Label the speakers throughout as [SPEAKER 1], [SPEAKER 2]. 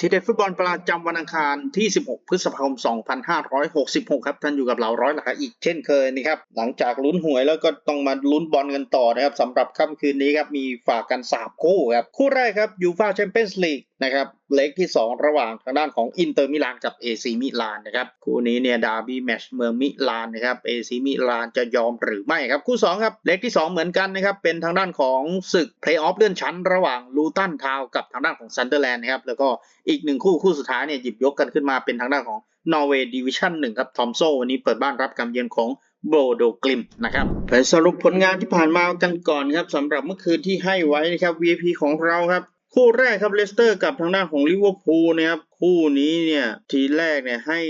[SPEAKER 1] ทีเด็ดฟุตบอลประจำวันอังคารที่ 16 พฤษภาคม 2566 ครับท่านอยู่กับเราร้อยหลักอีกเช่นเคยนะครับหลังจากลุ้นหวยแล้วก็ต้องมาลุ้นบอลกันต่อนะครับสำหรับค่ำคืนนี้ครับมีฝากกัน 3 คู่ครับคู่แรกครับยูฟาแชมเปี้ยนส์ลีกนะครับเล็กที่ 2 ระหว่างทางด้านของอินเตอร์มิลานกับเอซีมิลานนะครับคู่นี้เนี่ยดาร์บี้แมชเมืองมิลานนะครับเอซีมิลานจะยอมหรือไม่ครับคู่2ครับเล็กที่ 2 เหมือนกันนะครับเป็นทางด้านของศึกเพลย์ออฟเลื่อนชั้น ระหว่างลูตันทาวกับทางด้านของซันเดอร์แลนด์นะครับแล้วก็อีกหนึ่งคู่คู่สุดท้ายเนี่ยหยิบยกกันขึ้นมาเป็นทางด้านของนอร์เวย์ดิวิชั่นหนึ่งครับทอมโซวันนี้เปิดบ้านรับการเยือนของโบโดกลิมนะครับไปสรุปผลงานที่ผ่านมากันก่อนครับสำหรับเมื่อคืนที่ให้ไว้นะครับ VIP ของเราครับ คู่แรกครับเลสเตอร์กับทางด้านของลิเวอร์พูลนะครับคู่นี้เนี่ยทีแรกเนี่ยให้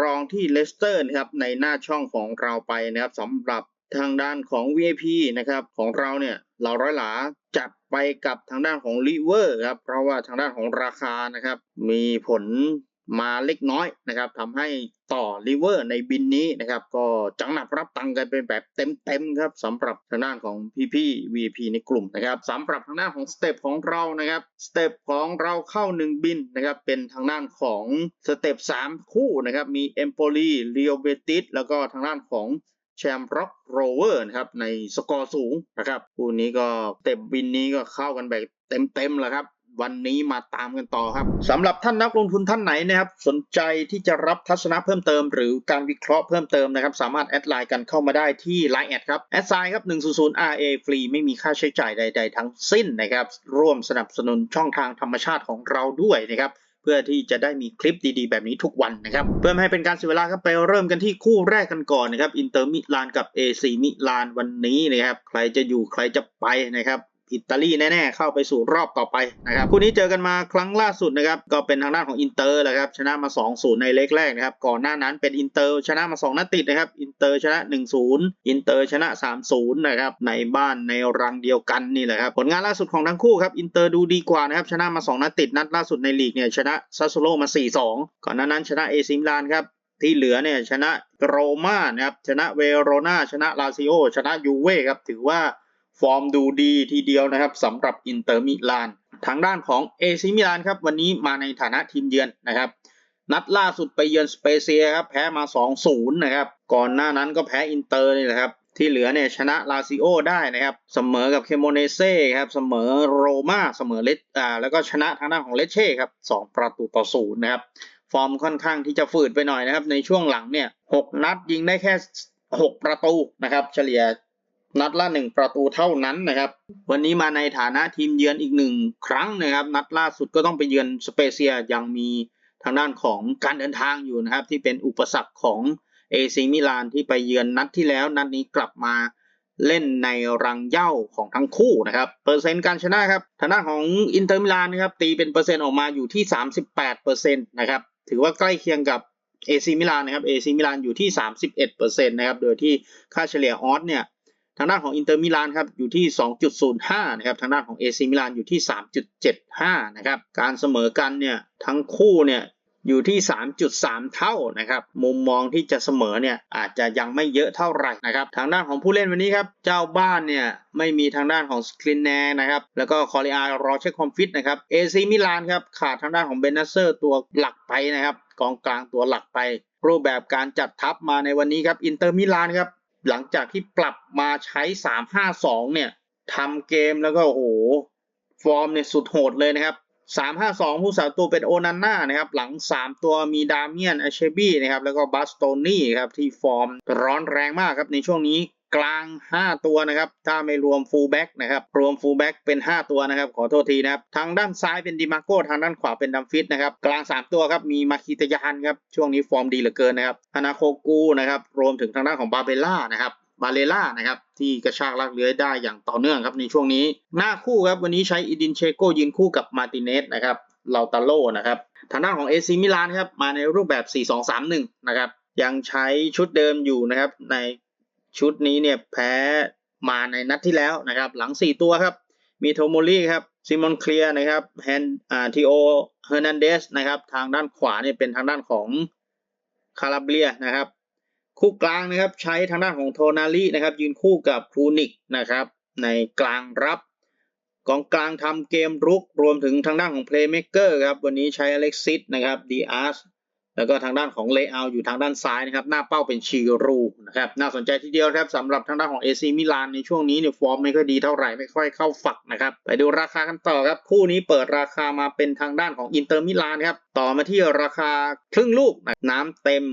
[SPEAKER 1] รองที่เลสเตอร์นะครับในหน้าช่องของเราไปนะครับสำหรับทางด้านของ VIP นะครับของเราเนี่ยเราร้อยหลาจัดไปกับทางด้านของลิเวอร์ครับเพราะว่าทางด้านของราคานะครับมีผล มาเล็กน้อยนะครับทำให้ต่อลิเวอร์ในบินนี้นะครับ ก็จังหนับรับตังกันเป็นแบบเต็มๆครับสำหรับทางด้านของพี่ๆ VIP ในกลุ่มนะครับสำหรับทางด้านของสเต็ปของเรานะครับสเต็ปของเราเข้า 1 บินนะครับเป็นทางด้านของสเต็ป3คู่นะครับมีเอมโปลีเรียวเบติสแล้วก็ทางด้านของแชมป์ร็อกโรเวอร์นะครับในสกอร์สูงนะครับคู่นี้ก็สเต็ปบินนี้ก็เข้ากันแบบเต็มๆแล้วครับ วันนี้มาตามกันต่อครับสำหรับท่านนักลงทุนท่านไหนนะครับ สนใจที่จะรับทัศนะเพิ่มเติม หรือการวิเคราะห์เพิ่มเติมนะครับ สามารถแอดไลน์กันเข้ามาได้ที่ Line แอดครับแอดไซน์ครับ100 RA ฟรีไม่มีค่าใช้จ่ายใด ๆ ทั้งสิ้นนะครับ ร่วมสนับสนุนช่องทางธรรมชาติของเราด้วยนะครับเพื่อที่จะได้มีคลิปดีๆ แบบนี้ทุกวันนะครับ เพื่อไม่ให้เป็นการเสียเวลาครับไปเริ่มกันที่คู่แรกกันก่อนนะครับ อินเตอร์มิลานกับเอซีมิลานวันนี้นะครับ ใครจะอยู่ใครจะไปนะครับ อิตาลีแน่ๆ เข้าไปสู่รอบต่อไปนะครับคู่นี้เจอกันมาครั้งล่าสุดนะครับก็เป็นทางด้านของอินเตอร์แหละครับชนะมา 2-0 ในเล็กแรกนะครับก่อนหน้านั้นเป็นอินเตอร์ชนะมา 2 นัดติดนะครับอินเตอร์ชนะ 1-0 อินเตอร์ชนะ 3-0 นะครับในบ้านในรังเดียวกันนี่แหละครับผลงานล่าสุดของทั้งคู่ครับอินเตอร์ดูดีกว่านะครับชนะมา 2 นัดติดนัดล่าสุดในลีกเนี่ยชนะซาสโซโลมา 4-2 ก่อนหน้านั้นชนะเอซิมลานครับที่เหลือเนี่ยชนะโรม่านะครับชนะเวโรนาชนะลาซิโอชนะยูเว่ครับถือว่า ฟอร์มดูดีทีเดียวนะครับสำหรับอินเตอร์มิลานทางด้านของเอซิมิลานครับวันนี้มาในฐานะทีมเยือนนะครับ นัดล่าสุดไปเยือนสเปเซียครับแพ้มา 2-0 นะครับ ก่อนหน้านั้นก็แพ้อินเตอร์นี่แหละครับที่เหลือเนี่ยชนะลาซิโอได้นะครับเสมอกับเคโมเนเซ่ครับเสมอโรม่าเสมอเลสอ่าแล้วก็ชนะทางด้านของเลเช่ครับ2ประตูต่อศูนย์นะครับฟอร์มค่อนข้างที่จะฝืดไปหน่อยนะครับในช่วงหลังเนี่ย6นัดยิงได้แค่ 6 ประตูนะครับเฉลี่ย นัดละ1ประตูเท่านั้นนะครับ วันนี้มาในฐานะทีมเยือนอีกหนึ่งครั้งนะครับ นัดล่าสุดก็ต้องไปเยือนสเปเซียยังมีทางด้านของการเดินทางอยู่นะครับ ที่เป็นอุปสรรคของเอซีมิลานที่ไปเยือนนัดที่แล้วนัดนี้กลับมาเล่นในรังเย้าของทั้งคู่นะครับ เปอร์เซ็นต์การชนะครับทางด้านของอินเตอร์มิลานนะครับตีเป็นเปอร์เซ็นต์ออกมาอยู่ที่ 38%นะครับถือว่าใกล้เคียงกับเอซีมิลานนะครับเอซีมิลานอยู่ที่ 31%นะครับโดยที่ค่าเฉลี่ยออสเนี่ย ทางด้านของอินเตอร์มิลานครับอยู่ที่ 2.05 นะครับ ทางด้านของเอซีมิลานอยู่ที่ 3.75 นะครับ การเสมอกันเนี่ยทั้งคู่เนี่ยอยู่ที่ 3.3 เท่านะครับ มุมมองที่จะเสมอเนี่ยอาจจะยังไม่เยอะเท่าไหร่นะครับ ทางด้านของผู้เล่นวันนี้ครับ เจ้าบ้านเนี่ยไม่มีทางด้านของสครินแนนะครับ แล้วก็คอริอารอเช็คคอมฟิตนะครับ เอซีมิลานครับขาดทางด้านของเบนนัสเซอร์ตัวหลักไปนะครับ กองกลางตัวหลักไป รูปแบบการจัดทัพมาในวันนี้ครับ อินเตอร์มิลานครับ หลังจากที่ปรับมาใช้3-5-2เนี่ยทำเกมแล้วก็โอ้โหฟอร์มเนี่ยสุดโหดเลยนะครับ3-5-2ผู้สาตัวเป็นโอนันน่านะครับ หลังสามตัวมีดาเมียนอเชบี้นะครับ แล้วก็บัสโตนี่ครับ ที่ฟอร์มร้อนแรงมากครับในช่วงนี้ กลาง 5 ตัวนะครับ ถ้าไม่รวมฟูลแบ็กนะครับ รวมฟูลแบ็กเป็น 5 ตัวนะครับ ขอโทษทีนะครับ ทางด้านซ้ายเป็นดิมาโก้ทางด้านขวาเป็นดัมฟิตนะครับ กลาง 3 ตัวครับ มีมาคิตยานครับ ช่วงนี้ฟอร์มดีเหลือเกินนะครับฮานาโคกูนะครับ รวมถึงทางด้านของบาเบล่านะครับบาเลล่านะครับที่กระชากลากเลื้อยได้อย่างต่อเนื่องครับในช่วงนี้ หน้าคู่ครับวันนี้ใช้อีดินเชโกยืนคู่กับมาติเนสนะครับลาตาโลนะครับทางด้านของเอซีมิลานครับมาในรูปแบบ 4-2-3-1 นะครับยังใช้ชุดเดิมอยู่นะครับใน ชุดนี้เนี่ยแพ้มาในนัดที่แล้วนะครับ หลัง 4 ตัวครับ มีโทโมลี่ครับซิมอนเคลียนะครับแฮนอ่าทีโอเฮอร์นันเดสนะครับ ทางด้านขวาเนี่ยเป็นทางด้านของคาราเบียนะครับ คู่กลางนะครับใช้ทางด้านของโทนาลีนะครับ ยืนคู่กับครูนิกนะครับในกลางรับกองกลางทำเกมรุกรวมถึงทางด้านของเพลย์เม k เกอร์ครับ วันนี้ใช้อเล็กซิสนะครับดีอาร์ส แล้วก็ทางด้านของเล y o อาอยู่ทางด้านซ้ายนะครับ หน้าเป้าเป็นชีรูนะครับ น่าสนใจทีเดียวครับสำหรับทางด้านของ AC มิลานในช่วงนี้เนี่ยฟอร์มไม่ค่อยดีเท่าไหร่ไม่ค่อยเข้าฝักนะครับ ไปดูราคากันต่อครับ คู่นี้เปิดราคามาเป็นทางด้านของอินเตอร์มิลานครับ ต่อมาที่ราคาครึ่งลูกนะน้ำเต็ม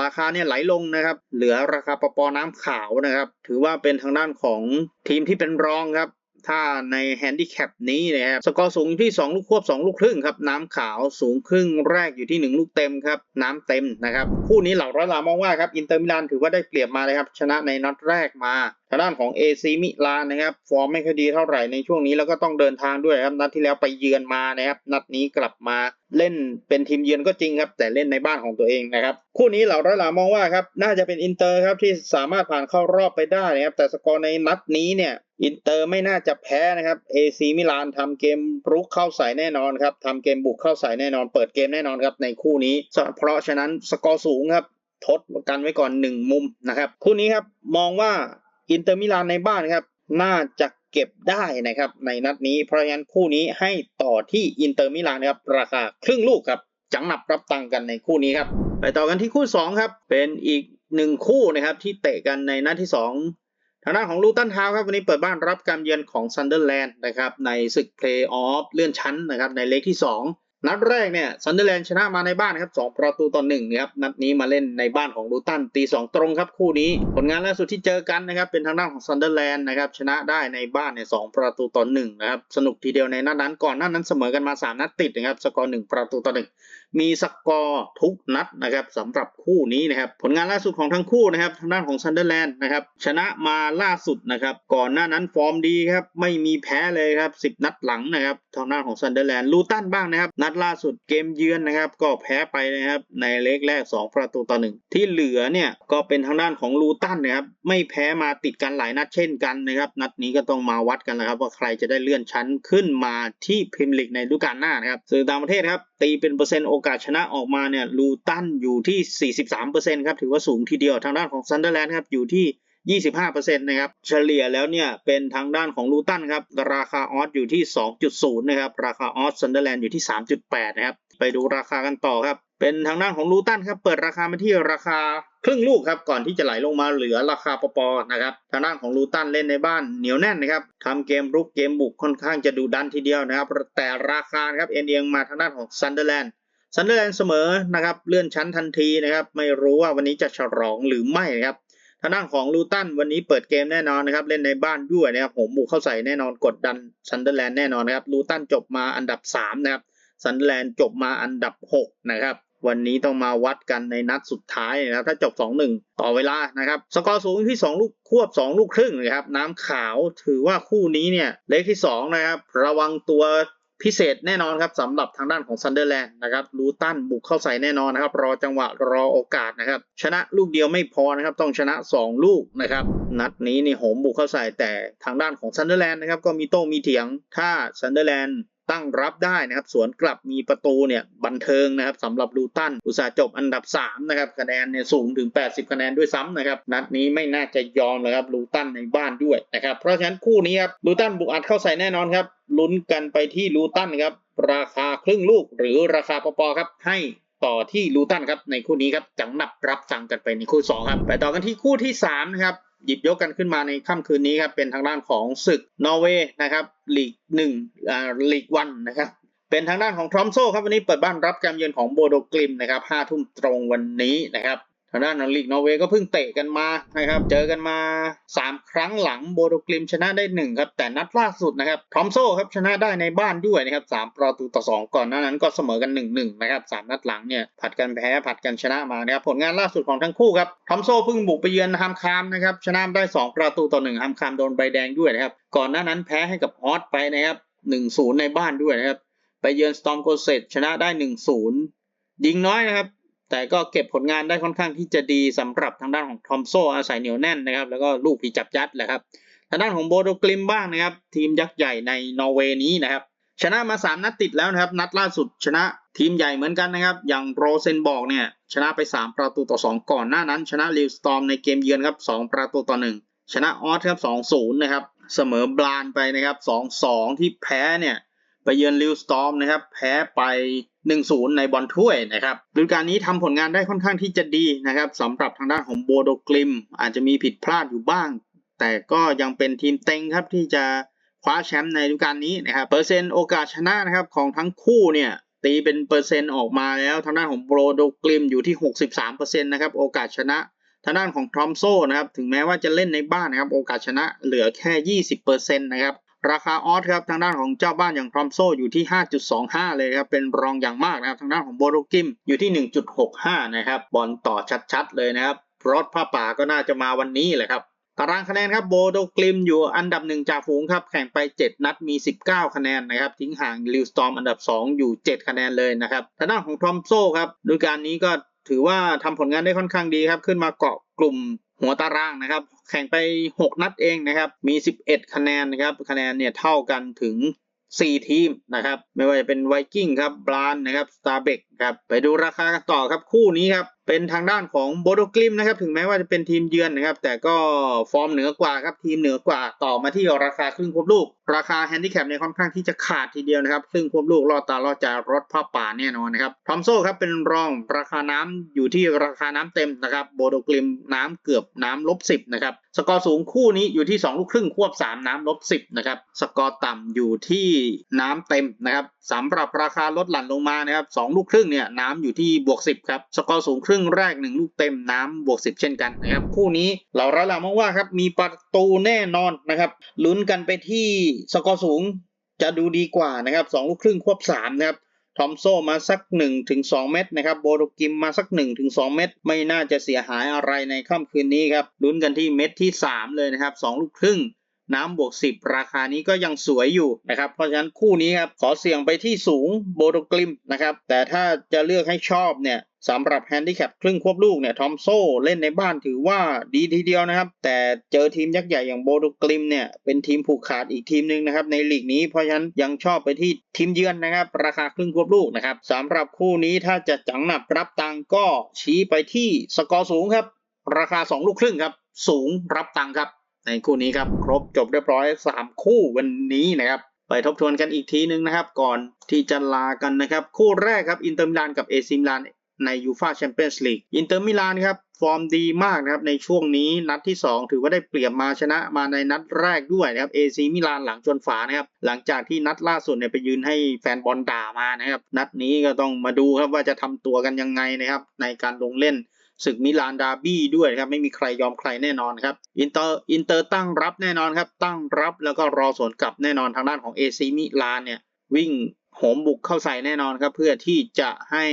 [SPEAKER 1] ราคาเนี่ยไหลลงนะครับ เหลือราคาปปอน้ำขาวนะครับ ถือว่าเป็นทางด้านของทีมที่เป็นรองครับ ถ้าในแฮนดิแคปนี้นะครับสกอร์สูงที่ 2 ลูกควบ 2 ลูกครึ่งครับ น้ำขาวสูงครึ่งแรกอยู่ที่ 1 ลูกเต็มครับ น้ำเต็มนะครับ คู่นี้เหล่าร้อยลามองว่าครับ อินเตอร์มิลานถือว่าได้เปรียบมาเลยครับ ชนะในนัดแรกมาางด้านของ AC มิลานนะครับฟอร์มไม่ค่อยดีเท่าไหร่ในช่วงนี้แล้วก็ต้องเดินทางด้วยครับนัดที่แล้วไปเยือนมานะครับนัดนี้กลับมาเล่นเป็นทีมเยือนก็จริงครับ แต่เล่นในบ้านของตัวเองนะครับคู่นี้เหล่าร้อยหลามองว่าครับน่าจะเป็นอินเตอร์ครับที่สามารถผ่านเข้ารอบไปได้นะครับแต่สกอร์ในนัดนี้เนี่ยอินเตอร์ไม่น่าจะแพ้นะครับ AC มิลานทำเกมรุกเข้าใส่แน่นอนครับทำเกมบุกเข้าใส่แน่นอน เปิดเกมแน่นอนครับในคู่นี้ เพราะฉะนั้นสกอร์สูงครับทดกันไว้ก่อนหนึ่งมุมนะครับคู่นี้ครับมองว่า อินเตอร์มิลานในบ้านครับน่าจะเก็บได้นะครับในนัดนี้เพราะฉะนั้นคู่นี้ให้ต่อที่อินเตอร์มิลานครับราคาครึ่งลูกครับจังหนับรับตังกันในคู่นี้ครับไปต่อกันที่คู่2ครับเป็นอีกหนึ่งคู่นะครับที่เตะกันในนัดที่ 2 ทางด้านของลูตันทาวครับวันนี้เปิดบ้านรับการเยือนของซันเดอร์แลนด์นะครับในศึกเพลย์ออฟเลื่อนชั้นนะครับในเลกที่ 2 นัดแรกเนี่ยซันเดอร์แลนด์ชนะมาในบ้านครับ2ประตูต่อ1น,นะครับนัดนี้มาเล่นในบ้านของลูตันตี2ตรงครับคู่นี้ ผลงานล่าสุดที่เจอกันนะครับเป็นทางด้านของซันเดอร์แลนด์นะครับชนะได้ในบ้านเนี่ยสประตูต่อ1นะครับสนุกทีเดียวในนัดนั้นก่อนหน้านั้นเสมอกันมา3นัดติดนะครับสกอร์1ประตูต่อ1 มีสกอร์ทุกนัดนะครับสำหรับคู่นี้นะครับผลงานล่าสุดของทั้งคู่นะครับทางด้านของซันเดอร์แลนด์นะครับชนะมาล่าสุดนะครับก่อนหน้านั้นฟอร์มดีครับไม่มีแพ้เลยครับ 10 นัดหลังนะครับทางด้านของซันเดอร์แลนด์ลูตันบ้างนะครับนัดล่าสุดเกมเยือนนะครับก็แพ้ไปนะครับในเลกแรก 2 ประตูต่อ1ที่เหลือเนี่ยก็เป็นทางด้านของลูตันนะครับไม่แพ้มาติดกันหลายนัดเช่นกันนะครับนัดนี้ก็ต้องมาวัดกันนะครับว่าใครจะได้เลื่อนชั้นขึ้นมาที่พรีเมียร์ลีกในฤดูกาลหน้านะครับสื่อต่างประเทศครับตีเป็นเปอร์เซ็นต์โอกาสชนะออกมาเนี่ยลูตันอยู่ที่ 43%ครับถือว่าสูงทีเดียวทางด้านของซันเดอร์แลนด์ครับอยู่ที่ 25%นะครับเฉลี่ยแล้วเนี่ยเป็นทางด้านของลูตันครับราคาออสอยู่ที่ 2.0 นะครับราคาออสซันเดอร์แลนด์อยู่ที่ 3.8 นะครับไปดูราคากันต่อครับเป็นทางด้านของลูตันครับเปิดราคามาที่ราคาครึ่งลูกครับก่อนที่จะไหลลงมาเหลือราคาปปนะครับทางด้านของลูตันเล่นในบ้านเหนียวแน่นนะครับทำเกมรุกเกมบุกค่อนข้างจะดูดันทีเดียวนะครับแต่ราคาครับเอ็นเอียงมาทางด้านของซันเดอร์แลนด์ ซันเดอร์แลนด์เสมอนะครับเลื่อนชั้นทันทีนะครับไม่รู้ว่าวันนี้จะฉลองหรือไม่นะครับทางด้านของลูตันวันนี้เปิดเกมแน่นอนนะครับเล่นในบ้านด้วยนะครับผมบุกเข้าใส่แน่นอนกดดันซันเดอร์แลนด์แน่นอนนะครับลูตันจบมาอันดับ3นะครับซันเดอร์แลนด์จบมาอันดับ6นะครับวันนี้ต้องมาวัดกันในนัดสุดท้ายนะครับถ้าจบ 2-1 ต่อเวลานะครับสกอร์สูงที่ 2 ลูกควบ 2 ลูกครึ่งนะครับน้ำขาวถือว่าคู่นี้เนี่ยเลขที่ 2 นะครับ ระวังตัว พิเศษแน่นอนครับสำหรับทางด้านของซันเดอร์แลนด์นะครับลูตันบุกเข้าใส่แน่นอนนะครับ รอจังหวะรอโอกาสนะครับ ชนะลูกเดียวไม่พอนะครับ ต้องชนะ 2 ลูกนะครับ นัดนี้นี่โหมบุกเข้าใส่แต่ทางด้านของซันเดอร์แลนด์นะครับก็มีโต้มีเถียงถ้าซันเดอร์แลนด์ ตั้งรับได้นะครับ สวนกลับมีประตูเนี่ยบันเทิงนะครับสำหรับลูตันอุตสาห์จบอันดับ3นะครับคะแนนเนี่ยสูงถึง 80 คะแนนด้วยซ้ำนะครับนัดนี้ไม่น่าจะยอมเลยครับลูตันในบ้านด้วยนะครับเพราะฉะนั้นคู่นี้ครับลูตันบุกอัดเข้าใส่แน่นอนครับลุ้นกันไปที่ลูตันครับราคาครึ่งลูกหรือราคาปอๆครับให้ต่อที่ลูตันครับในคู่นี้ครับจังหนับรับฟังกันไปในคู่2ครับไปต่อกันที่คู่ที่3นะครับ หยิบยกกันขึ้นมาในค่ำคืนนี้ครับเป็นทางด้านของศึกนอร์เวย์นะครับลีกหนึ่งอ่าลีกวันนะครับเป็นทางด้านของทรอมโซครับวันนี้เปิดบ้านรับการเยือนของโบโดกลิมนะครับห้าทุ่มตรงวันนี้นะครับ ทางด้านของลีกนอร์เวย์ก็เพิ่งเตะกันมานะครับ เจอกันมา 3 ครั้งหลังโบโดกลิมชนะได้ 1 ครับ แต่นัดล่าสุดนะครับทอมโซครับชนะได้ในบ้านด้วยนะครับ3ประตูต่อ 2 ก่อนหน้านั้นก็เสมอกัน 1-1 นะครับ 3 นัดหลังเนี่ยผัดกันแพ้ผัดกันชนะมานะครับผลงานล่าสุดของทั้งคู่ครับทอมโซเพิ่งบุกไปเยือนฮัมคามนะครับชนะได้ 2 ประตูต่อ 1ฮัมคามโดนใบแดงด้วยนะครับก่อนหน้านั้นแพ้ให้กับออสไปนะครับ1-0 ในบ้านด้วยนะครับไปเยือนสตอมโกเซตชนะได้ 1-0ยิงน้อยนะครับ แต่ก็เก็บผลงานได้ค่อนข้างที่จะดีสำหรับทางด้านของทอมโซอาศัยเหนียวแน่นนะครับ แล้วก็ลูกผีจับยัดแหละครับทางด้านของโบโดกลิมบ้างนะครับ ทีมยักษ์ใหญ่ในนอร์เวย์นี้นะครับ ชนะมา 3 นัดติดแล้วนะครับ นัดล่าสุดชนะทีมใหญ่เหมือนกันนะครับ อย่างโรเซนบอกเนี่ยชนะไป 3 ประตูต่อ 2 ก่อนหน้านั้น ชนะลิวสตอมในเกมเยือนครับ 2 ประตูต่อ 1 ชนะออสครับ 2-0 นะครับ เสมอบลานไปนะครับ 2-2 ที่แพ้เนี่ยไปเยือนลิวสตอมนะครับ แพ้ไป 1-0 ในบอลถ้วยนะครับฤดูกาลนี้ทำผลงานได้ค่อนข้างที่จะดีนะครับสำหรับทางด้านของโบโดกลิม อาจจะมีผิดพลาดอยู่บ้าง แต่ก็ยังเป็นทีมเต็งครับที่จะคว้าแชมป์ในฤดูกาลนี้นะครับเปอร์เซ็นต์โอกาสชนะนะครับของทั้งคู่เนี่ยตีเป็นเปอร์เซ็นต์ออกมาแล้วทางด้านของโบโดกลิมอยู่ที่ 63%นะครับโอกาสชนะทางด้านของทรอมโซนะครับถึงแม้ว่าจะเล่นในบ้านนะครับโอกาสชนะเหลือแค่ 20%นะครับ ราคาออสครับทางด้านของเจ้าบ้านอย่างทรอมโซอยู่ที่ 5.25 เลยครับเป็นรองอย่างมากนะครับทางด้านของโบโดกิมอยู่ที่ 1.65 นะครับบอลต่อชัดๆ เลยนะครับรถผ้าป่าก็น่าจะมาวันนี้แหละครับตารางคะแนนครับโบโดกลิมอยู่อันดับหนึ่งจ่าฝูงครับแข่งไป 7 นัดมี 19 คะแนนนะครับทิ้งห่างลิวสตอมอันดับ 2 อยู่ 7 คะแนนเลยนะครับทางด้านของทอมโซครับดูกาลนี้ก็ ถือว่าทำผลงานได้ค่อนข้างดีครับ ขึ้นมาเกาะกลุ่มหัวตารางนะครับ แข่งไป 6 นัดเองนะครับ มี 11 คะแนนนะครับ คะแนนเนี่ยเท่ากันถึง 4 ทีมนะครับ ไม่ว่าจะเป็นไวกิ้งครับบรานนะครับสตาร์เบกครับ ไปดูราคากันต่อครับคู่นี้ครับ เป็นทางด้านของโบโดกลิมนะครับ ถึงแม้ว่าจะเป็นทีมเยือนนะครับ แต่ก็ฟอร์มเหนือกว่าครับ ทีมเหนือกว่าต่อมาที่ราคาครึ่งควบลูก ราคาแฮนดิแคปเนี่ยค่อนข้างที่จะขาดทีเดียวนะครับครึ่งควบลูกรอดตาลอดใจรถผ้าป่าแน่นอนนะครับทอมโซ่ครับเป็นรองราคาน้ำอยู่ที่ราคาน้ำเต็มนะครับโบโดกลิมน้ำเกือบน้ำลบสิบนะครับสกอร์สูงคู่นี้อยู่ที่ 2 ลูกครึ่งควบ 3 น้ำลบ 10 นะครับ สกอร์ต่ำอยู่ที่น้ำเต็มนะครับสำหรับราคาลดหลั่นลงมานะครับ 2 ลูกครึ่งเนี่ยน้ำอยู่ที่บวก 10 ครับ สกอร์สูงครึ่งึ่งแรก 1 ลูกเต็มน้ำบวก 10 เช่นกันนะครับ คู่นี้เราระลังมองว่าครับมีประตูแน่นอนนะครับลุ้นกันไปที่สกอร์สูงจะดูดีกว่านะครับ2ลูกครึ่งควบ3นะครับทอมโซมาสัก1ถึง2เม็ดนะครับโบโดกิมมาสัก1ถึง2เม็ดไม่น่าจะเสียหายอะไรในค่ำคืนนี้ครับลุ้นกันที่เม็ดที่ 3 เลยนะครับ2ลูกครึ่ง น้ำบวก 10 ราคานี้ก็ยังสวยอยู่นะครับ เพราะฉะนั้นคู่นี้ครับขอเสี่ยงไปที่สูงโบโดกลิมนะครับ แต่ถ้าจะเลือกให้ชอบเนี่ยสำหรับแฮนดิแคปครึ่งควบลูกเนี่ยทอมโซเล่นในบ้านถือว่าดีทีเดียวนะครับ แต่เจอทีมยักษ์ใหญ่อย่างโบโดกลิมเนี่ยเป็นทีมผูกขาดอีกทีมหนึ่งนะครับในลีกนี้เพราะฉะนั้นยังชอบไปที่ทีมเยือนนะครับ ราคาครึ่งควบลูกนะครับสำหรับคู่นี้ถ้าจะจังหนับรับตังก็ชี้ไปที่สกอร์สูงครับ ราคา 2 ลูกครึ่งครับ สูงรับตังครับ ในคู่นี้ครับครบจบเรียบร้อย 3 คู่วันนี้นะครับไปทบทวนกันอีกทีนึงนะครับ ก่อนที่จะลากันนะครับ คู่แรกครับอินเตอร์มิลานกับเอซิมิลานในยูฟาแชมเปี้ยนส์ลีกอินเตอร์มิลานครับฟอร์มดีมากนะครับในช่วงนี้นัดที่ 2 ถือว่าได้เปรียบมาชนะมาในนัดแรกด้วยนะครับเอซิมิลานหลังจนฝานะครับหลังจากที่นัดล่าสุดเนี่ยไปยืนให้แฟนบอลด่ามานะครับนัดนี้ก็ต้องมาดูครับว่าจะทำตัวกันยังไงนะครับในการลงเล่น ศึกมิลานดาร์บี้ด้วยครับไม่มีใครยอมใครแน่นอนครับอินเตอร์อินเตอร์ตั้งรับแน่นอนครับตั้งรับแล้วก็รอสวนกลับแน่นอนทางด้านของเอซีมิลานเนี่ยวิ่งโหมบุกเข้าใส่แน่นอนครับ เพื่อที่จะให้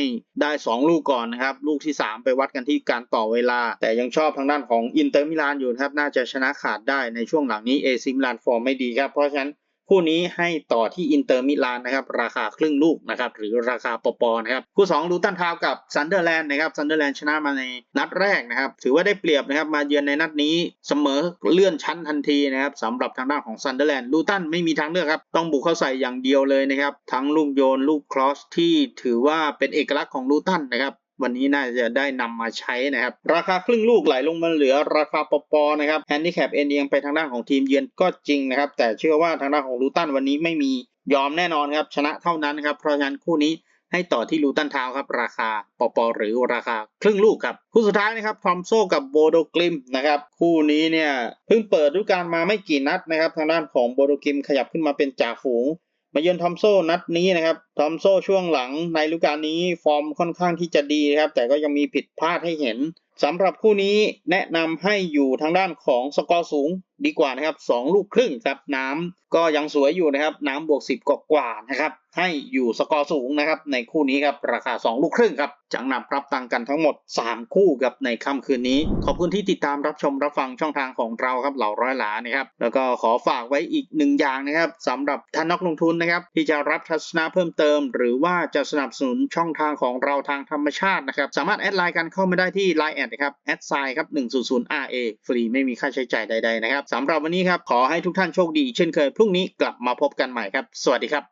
[SPEAKER 1] ได้ 2 ลูกก่อนนะครับ ลูกที่ 3 ไปวัดกันที่การต่อเวลา แต่ยังชอบทางด้านของอินเตอร์มิลานอยู่ครับ น่าจะชนะขาดได้ในช่วงหลังนี้เอซิมิลานฟอร์มไม่ดีครับ เพราะฉะนั้น คู่นี้ให้ต่อที่อินเตอร์มิลานนะครับราคาครึ่งลูกนะครับหรือราคาปอปอนะครับคู่2ลูตันทาวกับซันเดอร์แลนด์นะครับซันเดอร์แลนด์ชนะมาในนัดแรกนะครับถือว่าได้เปรียบนะครับมาเยือนในนัดนี้เสมอเลื่อนชั้นทันทีนะครับสำหรับทางด้านของซันเดอร์แลนด์ลูตันไม่มีทางเลือกครับต้องบุกเข้าใส่อย่างเดียวเลยนะครับทั้งลูกโยนลูกครอสที่ถือว่าเป็นเอกลักษณ์ของลูตันนะครับ วันนี้น่าจะได้นำมาใช้นะครับ ราคาครึ่งลูกไหลลงมาเหลือราคาปอปอนะครับแฮนดิแคปเอ็นเอียงไปทางด้านของทีมเยือนก็จริงนะครับ แต่เชื่อว่าทางด้านของลูตันวันนี้ไม่มียอมแน่นอนครับชนะเท่านั้นครับเพราะฉะนั้นคู่นี้ให้ต่อที่ลูตันทาวครับ ราคาปอปอหรือราคาครึ่งลูกครับ คู่สุดท้ายนะครับทอมโซกับโบโดกลิมนะครับ คู่นี้เนี่ยเพิ่งเปิดฤดูกาลมาไม่กี่นัดนะครับ ทางด้านของโบโดกลิมขยับขึ้นมาเป็นจ่าฝูง มาเยือนทอมโซนัดนี้นะครับทอมโซช่วงหลังในฤดูกาลนี้ฟอร์มค่อนข้างที่จะดีนะครับ แต่ก็ยังมีผิดพลาดให้เห็นสำหรับคู่นี้แนะนำให้อยู่ทางด้านของสกอร์สูง ดีกว่านะครับ2ลูกครึ่งครับน้ำก็ยังสวยอยู่นะครับ น้ำบวก10กกว่านะครับให้อยู่สกอร์สูงนะครับในคู่นี้ครับราคา 2 ลูกครึ่งครับจังนำรับตังกันทั้งหมด 3 คู่กับในค่ำคืนนี้ ขอบคุณที่ติดตามรับชมรับฟังช่องทางของเราครับเหล่าร้อยหลานะครับแล้วก็ขอฝากไว้อีกหนึ่งอย่างนะครับสำหรับท่านนักลงทุนนะครับที่จะรับทัศนะเพิ่มเติม หรือว่าจะสนับสนุนช่องทางของเราทางธรรมชาตินะครับสามารถแอดไลน์กันเข้ามาได้ที่ Line แอดนะครับแอดไซน์ครับ100 RA ฟรีไม่มีค่าใช้จ่ายใดๆนะครับสำหรับวันนี้ครับขอให้ทุกท่านโชคดีเช่นเคยพรุ่งนี้กลับมาพบกันใหม่ครับ สวัสดีครับ